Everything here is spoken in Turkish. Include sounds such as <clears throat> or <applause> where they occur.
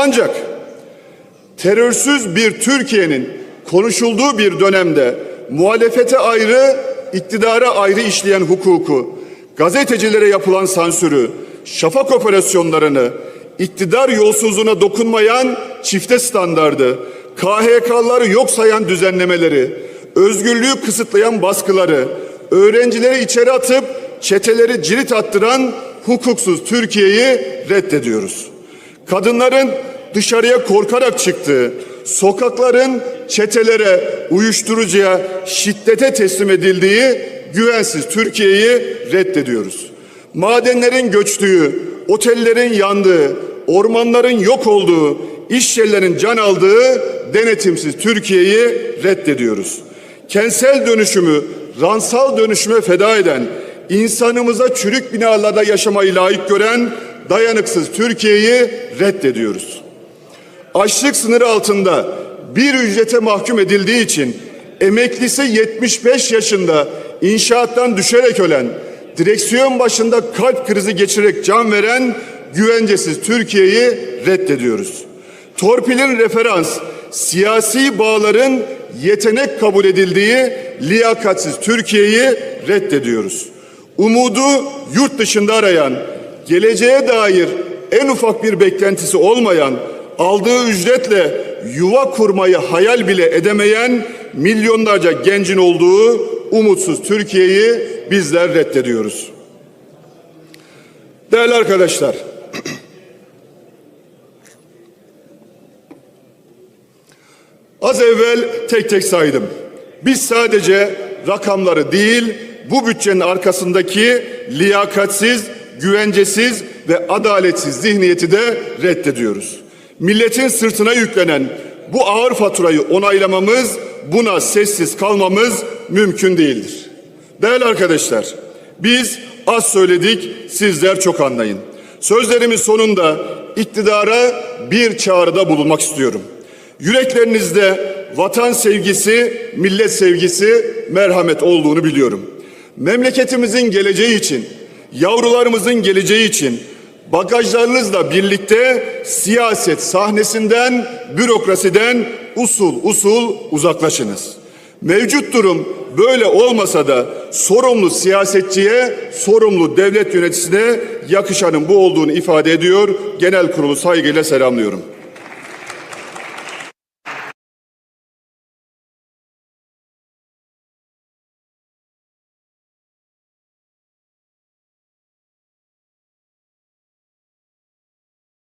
Ancak terörsüz bir Türkiye'nin konuşulduğu bir dönemde muhalefete ayrı, iktidara ayrı işleyen hukuku, gazetecilere yapılan sansürü, şafak operasyonlarını, iktidar yolsuzluğuna dokunmayan çifte standardı, KHK'ları yok sayan düzenlemeleri, özgürlüğü kısıtlayan baskıları, öğrencileri içeri atıp çeteleri cirit attıran hukuksuz Türkiye'yi reddediyoruz. Kadınların dışarıya korkarak çıktığı, sokakların çetelere, uyuşturucuya, şiddete teslim edildiği güvensiz Türkiye'yi reddediyoruz. Madenlerin göçtüğü, otellerin yandığı, ormanların yok olduğu, iş can aldığı denetimsiz Türkiye'yi reddediyoruz. Kentsel dönüşümü ransal dönüşüme feda eden, insanımıza çürük binalarda yaşamayı layık gören dayanıksız Türkiye'yi reddediyoruz. Açlık sınırı altında bir ücrete mahkum edildiği için emeklisi 75 yaşında inşaattan düşerek ölen, direksiyon başında kalp krizi geçirerek can veren güvencesiz Türkiye'yi reddediyoruz. Torpilin referans, siyasi bağların yetenek kabul edildiği liyakatsiz Türkiye'yi reddediyoruz. Umudu yurt dışında arayan, geleceğe dair en ufak bir beklentisi olmayan, aldığı ücretle yuva kurmayı hayal bile edemeyen milyonlarca gencin olduğu umutsuz Türkiye'yi bizler reddediyoruz. Değerli arkadaşlar, <clears throat> Az evvel tek tek saydım. Biz sadece rakamları değil, bu bütçenin arkasındaki liyakatsiz, güvencesiz ve adaletsiz zihniyeti de reddediyoruz. Milletin sırtına yüklenen bu ağır faturayı onaylamamız, buna sessiz kalmamız mümkün değildir. Değerli arkadaşlar, biz az söyledik, sizler çok anlayın. Sözlerimin sonunda iktidara bir çağrıda bulunmak istiyorum. Yüreklerinizde vatan sevgisi, millet sevgisi, merhamet olduğunu biliyorum. Memleketimizin geleceği için, yavrularımızın geleceği için bagajlarınızla birlikte siyaset sahnesinden, bürokrasiden usul usul uzaklaşınız. Mevcut durum böyle olmasa da sorumlu siyasetçiye, sorumlu devlet yöneticisine yakışanın bu olduğunu ifade ediyor. Genel kurulu saygıyla selamlıyorum.